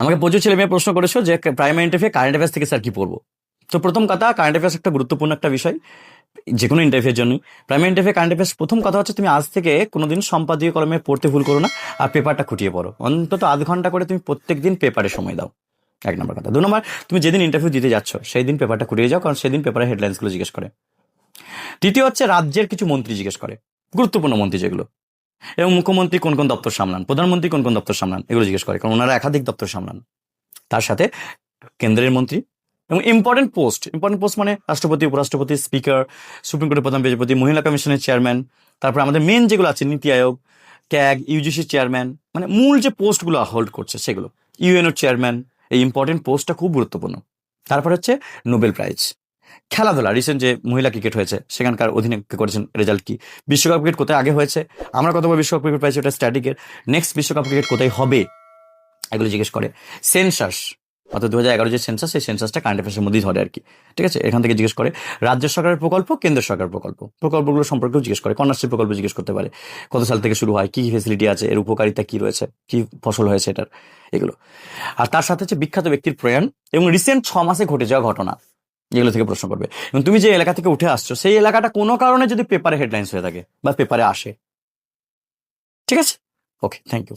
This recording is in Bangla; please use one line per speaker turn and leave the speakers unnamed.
আমাকে প্রচুর ছেলে মেয়ে প্রশ্ন করেছ যে প্রাইমারি ইন্টারভিউ কারেন্ট অ্যাফেয়ার্স থেকে স্যার কি পড়ব তো প্রথম কথা কারেন্ট অ্যাফেয়ার্স একটা গুরুত্বপূর্ণ একটা বিষয় যে কোনো ইন্টারভিউর জন্যই। প্রাইমারি ইন্টারভিউ কারেন্ট অ্যাফেয়ার্স প্রথম কথা হচ্ছে তুমি আজ থেকে কোনোদিন সম্পাদীয় কলমে পড়তে ভুল করো না আর পেপারটা খুঁটিয়ে পড়ো। অন্তত আধ ঘণ্টা করে তুমি প্রত্যেক দিন পেপারে সময় দাও। এক নম্বর কথা। দু নম্বর, তুমি যেদিন ইন্টারভিউ দিতে যাচ্ছ সেই দিন পেপারটা খুঁটিয়ে যাও, কারণ সেদিন পেপারের হেডলাইন্সগুলো জিজ্ঞেস করে। তৃতীয় হচ্ছে রাজ্যের কিছু মন্ত্রী জিজ্ঞেস করে। গুরুত্বপূর্ণ মন্ত্রী যেগুলো। এবং মুখ্যমন্ত্রী কোন কোন দপ্তর সামলান, প্রধানমন্ত্রী কোন কোন দপ্তর সামলান, এগুলো জিজ্ঞেস করে, কারণ ওনারা একাধিক দপ্তর সামলান। তার সাথে কেন্দ্রের মন্ত্রী এবং ইম্পর্টেন্ট পোস্ট ইম্পর্টেন্ট পোস্ট মানে রাষ্ট্রপতি, উপরাষ্ট্রপতি স্পিকার সুপ্রিম কোর্টের প্রধান বিচারপতি, মহিলা কমিশনের চেয়ারম্যান তারপর আমাদের মেন যেগুলো আছে, নীতি আয়োগ ক্যাগ ইউজিসি চেয়ারম্যান মানে মূল যে পোস্টগুলো হোল্ড করছে সেগুলো। ইউএনওর চেয়ারম্যান এই ইম্পর্টেন্ট পোস্টটা খুব গুরুত্বপূর্ণ। তারপর হচ্ছে নোবেল প্রাইজ খেলাধুলা রিসেন্ট যে মহিলা ক্রিকেট হয়েছে, সেখানকার অধীনে করেছেন রেজাল্ট কি? বিশ্বকাপ ক্রিকেট কোথায় আগে হয়েছে? আমরা কতবার বিশ্বকাপ ক্রিকেট পাইছি ওটা স্ট্যাটিকের নেক্সট বিশ্বকাপ ক্রিকেট কোথায় হবে? এগুলো জিজ্ঞেস করে। সেন্সাস অর্থাৎ দু হাজার এগারো যে সেন্সাস সেই সেন্সাসটা কারেন্ট অ্যাফেয়ার্সের মধ্যেই ধরে আর কি। ঠিক আছে? এখান থেকে জিজ্ঞেস করে। রাজ্য সরকারের প্রকল্প, কেন্দ্র সরকার প্রকল্প। প্রকল্পগুলো সম্পর্কেও জিজ্ঞেস করে। কন্যাশ্রী প্রকল্প জিজ্ঞেস করতে পারে। কত সাল থেকে শুরু হয়? কি ফেসিলিটি আছে? এর উপকারিতা কি রয়েছে? কি ফসল হয়েছে এটার? এগুলো। আর তার সাথে হচ্ছে বিখ্যাত ব্যক্তির প্রয়াণ এবং রিসেন্ট ছ মাসে ঘটে যাওয়া ঘটনা। এগুলো থেকে প্রশ্ন করবে। এবং তুমি যে এলাকা থেকে উঠে আসছো, সেই এলাকাটা কোনো কারণে যদি পেপারে হেডলাইন্স হয়ে থাকে বা পেপারে আসে। ঠিক আছে? Okay thank you